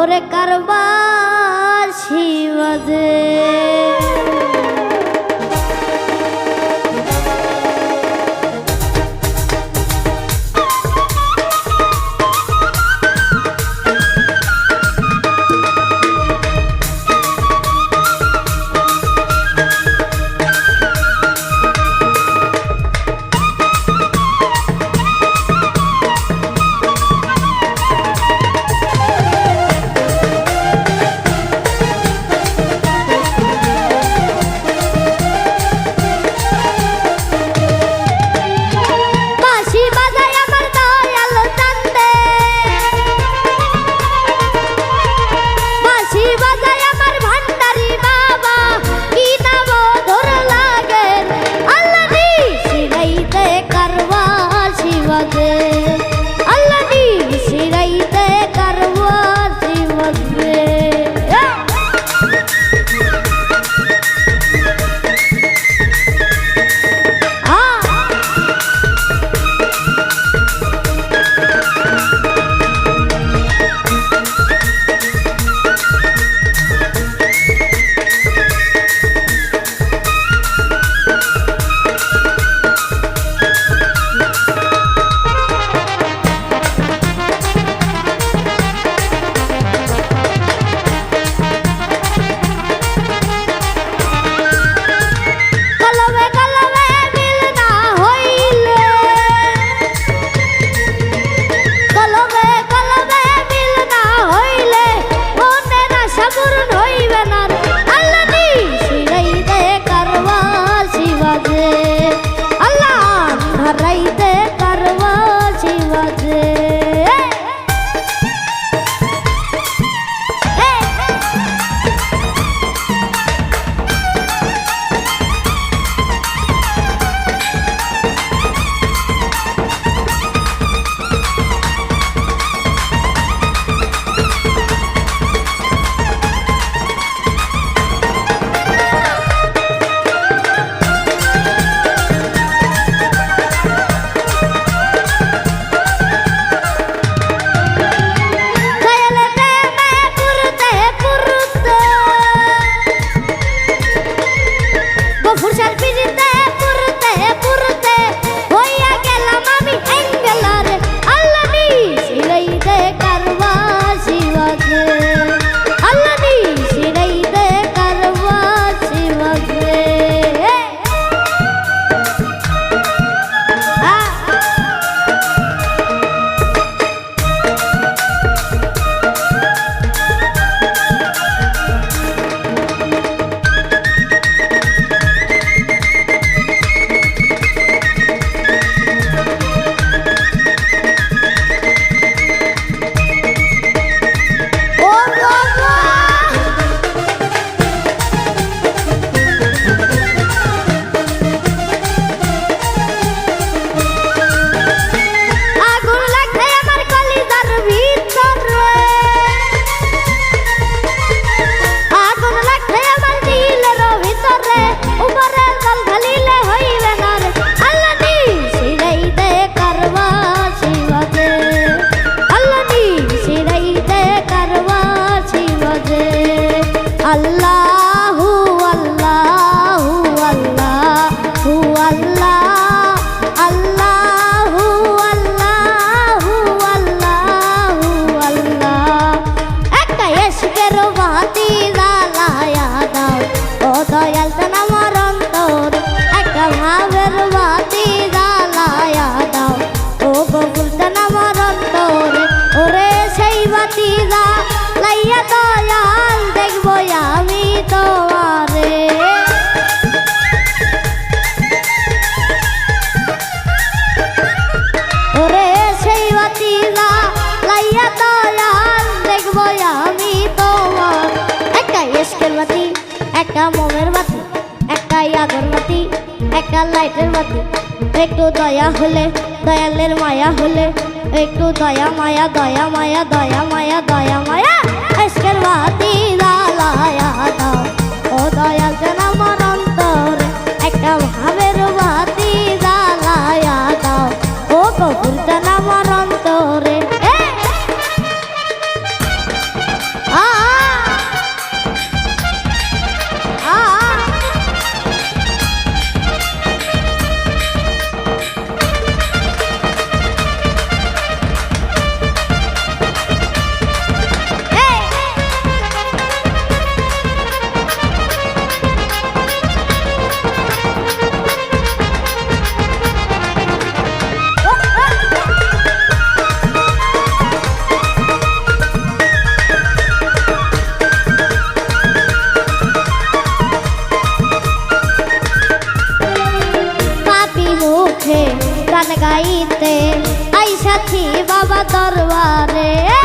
ওরে কারবার শিবাজে। একটা লাইটের বাতি একটু দয়া হলে দয়ালের মায়া হলে। একটু দয়া মায়া দয়া মায়া দয়া মায়া দয়া মায়া। আজকের বাতি দালায়া দাও। ও দয়াল যেন আমার একটা গান গাইতে আই সাথী বাবা দরবারে?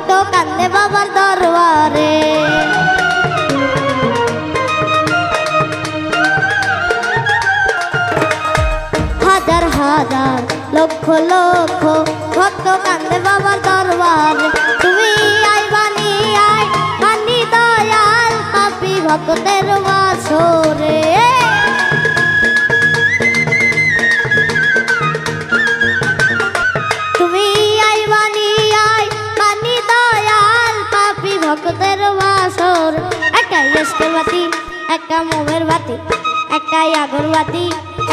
ভক্ত কান্দে বাবার দরবারে। হাজার হাজার, লক্ষ লক্ষ ভক্ত কান্দে বাবার দরবারে। তুমি আই বানি আই বানি দয়াল পাপি ভক্তের বাসরে রাতে একটাই আগরবাতি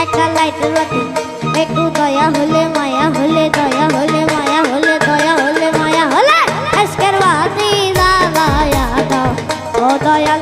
একটা লাইটের বাতি একটু দয়া হলে মায়া হলে, দয়া হলে মায়া হলে, দয়া হলে মায়া হলে, আজকের বাতি দাদা দাও। ও দয়াল